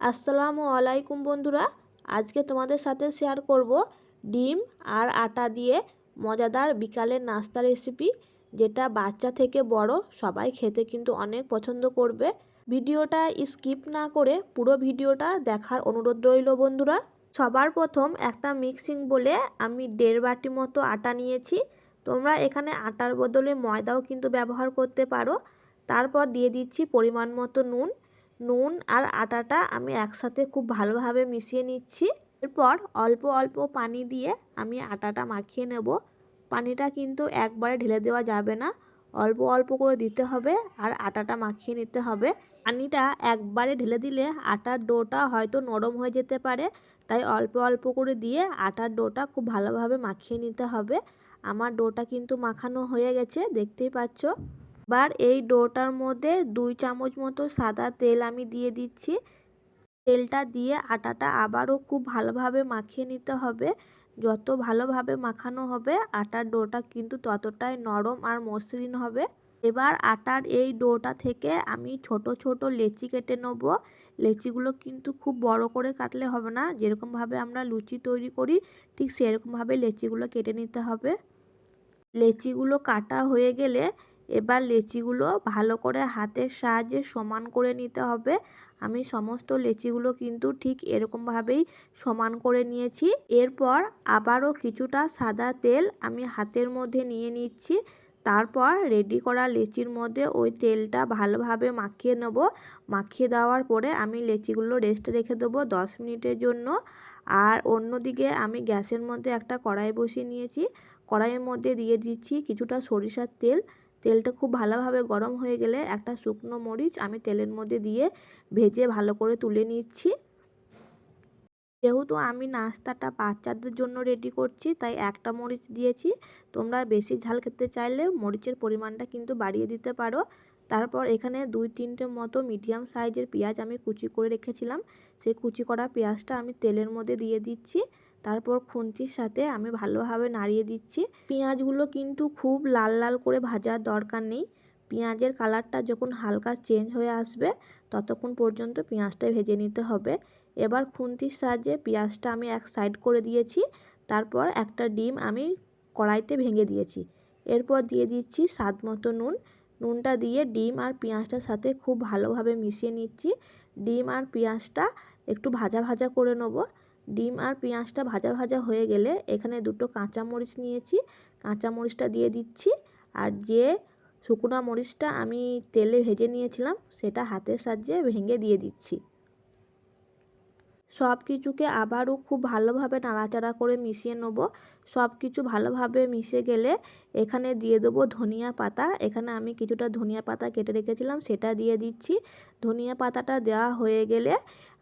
আসসালামু আলাইকুম বন্ধুরা। আজকে তোমাদের সাথে শেয়ার করব ডিম আর আটা দিয়ে মজাদার বিকালের নাস্তা রেসিপি যেটা বাচ্চা থেকে বড় সবাই খেতে কিন্তু অনেক পছন্দ করবে। ভিডিওটা স্কিপ না করে পুরো ভিডিওটা দেখার অনুরোধ রইল বন্ধুরা। সবার প্রথম একটা মিক্সিং বলে আমি দেড় বাটি মতো আটা নিয়েছি। তোমরা এখানে আটার বদলে ময়দাও কিন্তু ব্যবহার করতে পারো। তারপর দিয়ে দিচ্ছি পরিমাণ মতো নুন। নুন আর আটাটা আমি একসাথে খুব ভালোভাবে মিশিয়ে নিচ্ছি। এরপর অল্প অল্প পানি দিয়ে আমি আটাটা মাখিয়ে নেব। পানিটা কিন্তু একবারে ঢেলে দেওয়া যাবে না। অল্প অল্প করে দিতে হবে আর আটাটা মাখিয়ে নিতে হবে। পানিটা একবারে ঢেলে দিলে আটার ডোটা হয়তো নরম হয়ে যেতে পারে। তাই অল্প অল্প করে দিয়ে আটার ডোটা খুব ভালোভাবে মাখিয়ে নিতে হবে। আমার ডোটা কিন্তু মাখানো হয়ে গেছে, দেখতেই পাচ্ছ। এবার এই ডোটার মধ্যে দুই চামচ মতো সাদা তেল আমি দিয়ে দিচ্ছি। তেলটা দিয়ে আটাটা আবারও খুব ভালোভাবে মাখিয়ে নিতে হবে। যত ভালোভাবে মাখানো হবে, আটার ডোটা কিন্তু ততটাই নরম আর মসৃণ হবে। এবার আটার এই ডোটা থেকে আমি ছোট ছোট লেচি কেটে নেব। লেচিগুলো কিন্তু খুব বড় করে কাটলে হবে না। যেরকমভাবে আমরা লুচি তৈরি করি, ঠিক সেরকমভাবে লেচিগুলো কেটে নিতে হবে। লেচিগুলো কাটা হয়ে গেলে এবার লেচিগুলো ভালো করে হাতের সাহায্যে সমান করে নিতে হবে। আমি সমস্ত লেচিগুলো কিন্তু ঠিক এরকমভাবেই সমান করে নিয়েছি। এরপর আবারও কিছুটা সাদা তেল আমি হাতের মধ্যে নিয়ে নিচ্ছি। তারপর রেডি করা লেচির মধ্যে ওই তেলটা ভালোভাবে মাখিয়ে নেব। মাখিয়ে দেওয়ার পরে আমি লেচিগুলো রেস্টে রেখে দেবো দশ মিনিটের জন্য। আর অন্যদিকে আমি গ্যাসের মধ্যে একটা কড়াই বসিয়ে নিয়েছি। কড়াইয়ের মধ্যে দিয়ে দিচ্ছি কিছুটা সরিষার তেল। তেলটা খুব ভালোভাবে গরম হয়ে গেলে একটা শুকনো মরিচ আমি তেলের মধ্যে দিয়ে ভেজে ভালো করে তুলে নিচ্ছি। যেহেতু আমি নাস্তাটা বাচ্চাদের জন্য রেডি করছি, তাই একটা মরিচ দিয়েছি। তোমরা বেশি ঝাল খেতে চাইলে মরিচের পরিমাণটা কিন্তু বাড়িয়ে দিতে পারো। তারপর এখানে দুই তিনটে মতো মিডিয়াম সাইজের পেঁয়াজ আমি কুচি করে রেখেছিলাম। সেই কুচি করা পেঁয়াজটা আমি তেলের মধ্যে দিয়ে দিচ্ছি। তারপর খুন্তির সাথে আমি ভালোভাবে নাড়িয়ে দিচ্ছি। পেঁয়াজগুলো কিন্তু খুব লাল লাল করে ভাজার দরকার নেই। পেঁয়াজের কালারটা যখন হালকা চেঞ্জ হয়ে আসবে, ততক্ষণ পর্যন্ত পেঁয়াজটা ভেজে নিতে হবে। এবার খুন্তির সাহায্যে পেঁয়াজটা আমি এক সাইড করে দিয়েছি। তারপর একটা ডিম আমি কড়াইতে ভেঙে দিয়েছি। এরপর দিয়ে দিচ্ছি স্বাদ মতো নুন। নুনটা দিয়ে ডিম আর পেঁয়াজটার সাথে খুব ভালোভাবে মিশিয়ে নিচ্ছি। ডিম আর পেঁয়াজটা একটু ভাজা ভাজা করে নেব। ডিম আর পেঁয়াজটা ভাজা ভাজা হয়ে গেলে এখানে দুটো কাঁচামরিচ নিয়েছি। কাঁচামরিচটা দিয়ে দিচ্ছি আর যে শুকনো মরিচটা আমি তেলে ভেজে নিয়েছিলাম, সেটা হাতের সাহায্যে ভেঙে দিয়ে দিচ্ছি। সব কিছুকে আবারও খুব ভালোভাবে নাড়াচাড়া করে মিশিয়ে নেব। সব কিছু ভালোভাবে মিশে গেলে এখানে দিয়ে দেবো ধনিয়া পাতা। এখানে আমি কিছুটা ধনিয়া পাতা কেটে রেখেছিলাম, সেটা দিয়ে দিচ্ছি। ধনিয়া পাতাটা দেওয়া হয়ে গেলে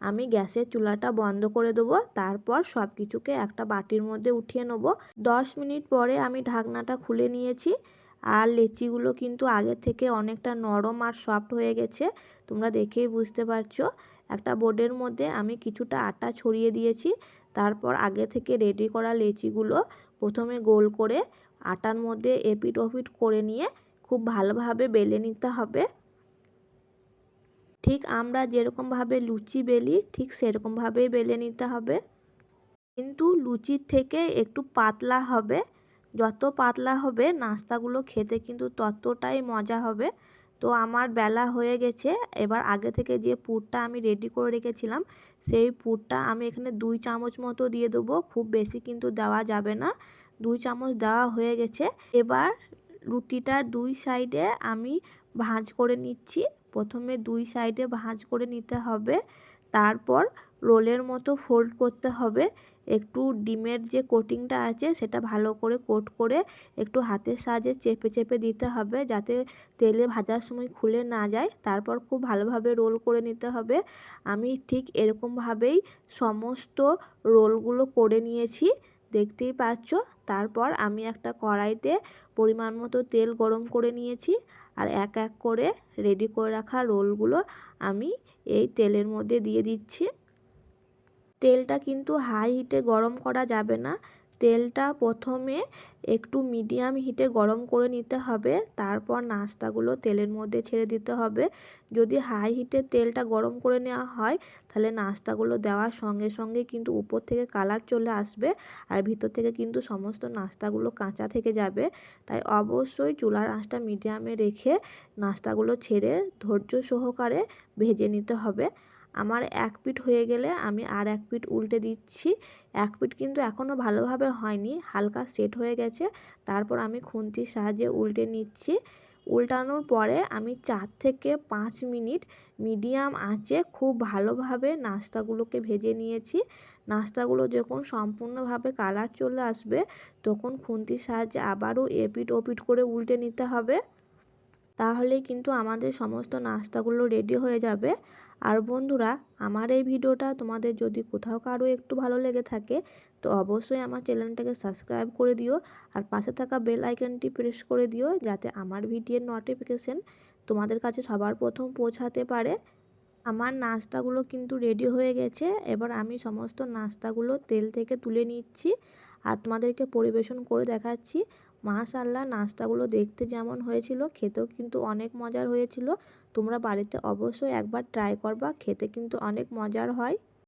আমি গ্যাসের চুলাটা বন্ধ করে দেবো। তারপর সব কিছুকে একটা বাটির মধ্যে উঠিয়ে নেব। দশ মিনিট পরে আমি ঢাকনাটা খুলে নিয়েছি। আর লেচিগুলো কিন্তু আগে থেকে অনেকটা নরম আর সফট হয়ে গেছে, তোমরা দেখেই বুঝতে পারছ। একটা বোর্ডের মধ্যে আমি কিছুটা আটা ছড়িয়ে দিয়েছি। তারপর আগে থেকে রেডি করা লেচিগুলো প্রথমে গোল করে আটার মধ্যে এপিট ওপিট করে নিয়ে খুব ভালোভাবে বেলে নিতে হবে। ঠিক আমরা যেরকমভাবে লুচি বেলি, ঠিক সেরকমভাবেই বেলে নিতে হবে। কিন্তু লুচির থেকে একটু পাতলা হবে। যত পাতলা হবে, নাস্তাগুলো খেতে কিন্তু ততটাই মজা হবে। তো আমার বেলা হয়ে গেছে। এবার আগে থেকে যে পুরটা আমি রেডি করে রেখেছিলাম, সেই পুরটা আমি এখানে দুই চামচ মতো দিয়ে দেবো। খুব বেশি কিন্তু দেওয়া যাবে না। দুই চামচ দেওয়া হয়ে গেছে। এবার রুটিটার দুই সাইডে আমি ভাঁজ করে নিচ্ছি। প্রথমে দুই সাইডে ভাঁজ করে নিতে হবে। তারপর রোলের মতো ফোল্ড করতে হবে। একটু ডিমের যে কোটিংটা আছে, সেটা ভালো করে কোট করে একটু হাতের সাহায্যে চেপে চেপে দিতে হবে যাতে তেলে ভাজার সময় খুলে না যায়। তারপর খুব ভালোভাবে রোল করে নিতে হবে। আমি ঠিক এরকমভাবেই সমস্ত রোলগুলো করে নিয়েছি, দেখতেই পাচ্ছ। তারপর আমি একটা কড়াইতে পরিমাণ মতো তেল গরম করে নিয়েছি আর এক এক করে রেডি করে রাখা রোলগুলো আমি এই তেলের মধ্যে দিয়ে দিচ্ছি। তেলটা কিন্তু হাই হিটে গরম করা যাবে না। তেলটা প্রথমে একটু মিডিয়াম হিটে গরম করে নিতে হবে, তারপর নাস্তাগুলো তেলের মধ্যে ছেড়ে দিতে হবে। যদি হাই হিটে তেলটা গরম করে নেওয়া হয়, তাহলে নাস্তাগুলো দেওয়ার সঙ্গে সঙ্গে কিন্তু উপর থেকে কালার চলে আসবে আর ভিতর থেকে কিন্তু সমস্ত নাস্তাগুলো কাঁচা থেকে যাবে। তাই অবশ্যই চুলার আঁচটা মিডিয়ামে রেখে নাস্তাগুলো ছেড়ে ধৈর্য সহকারে ভেজে নিতে হবে। আমার এক পিঠ হয়ে গেলে আমি আর এক পিঠ উল্টে দিচ্ছি। এক পিঠ কিন্তু এখনও ভালোভাবে হয়নি, হালকা সেট হয়ে গেছে। তারপর আমি খুন্তির সাহায্যে উল্টে নিচ্ছি। উল্টানোর পরে আমি চার থেকে পাঁচ মিনিট মিডিয়াম আঁচে খুব ভালোভাবে নাস্তাগুলোকে ভেজে নিয়েছি। নাস্তাগুলো যখন সম্পূর্ণভাবে কালার চলে আসবে, তখন খুন্তির সাহায্যে আবারও এপিট ওপিট করে উল্টে নিতে হবে। তাহলেই কিন্তু আমাদের সমস্ত নাস্তাগুলো রেডি হয়ে যাবে। আর বন্ধুরা, আমার এই ভিডিওটা তোমাদের যদি কোথাও কারও একটু ভালো লেগে থাকে, তো অবশ্যই আমার চ্যানেলটাকে সাবস্ক্রাইব করে দিও আর পাশে থাকা বেল আইকনটি প্রেস করে দিও যাতে আমার ভিডিওর নোটিফিকেশন তোমাদের কাছে সবার প্রথম পৌঁছাতে পারে। আমার নাস্তাগুলো কিন্তু রেডি হয়ে গেছে। এবার আমি সমস্ত নাস্তাগুলো তেল থেকে তুলে নিচ্ছি আর তোমাদেরকে পরিবেশন করে দেখাচ্ছি। মাশাল্লাহ নাস্তাগুলো দেখতে যেমন হয়েছিল, খেতেও কিন্তু অনেক মজার হয়েছিল। তোমরা বাড়িতে অবশ্যই একবার ট্রাই করবা, খেতে কিন্তু অনেক মজার হয়।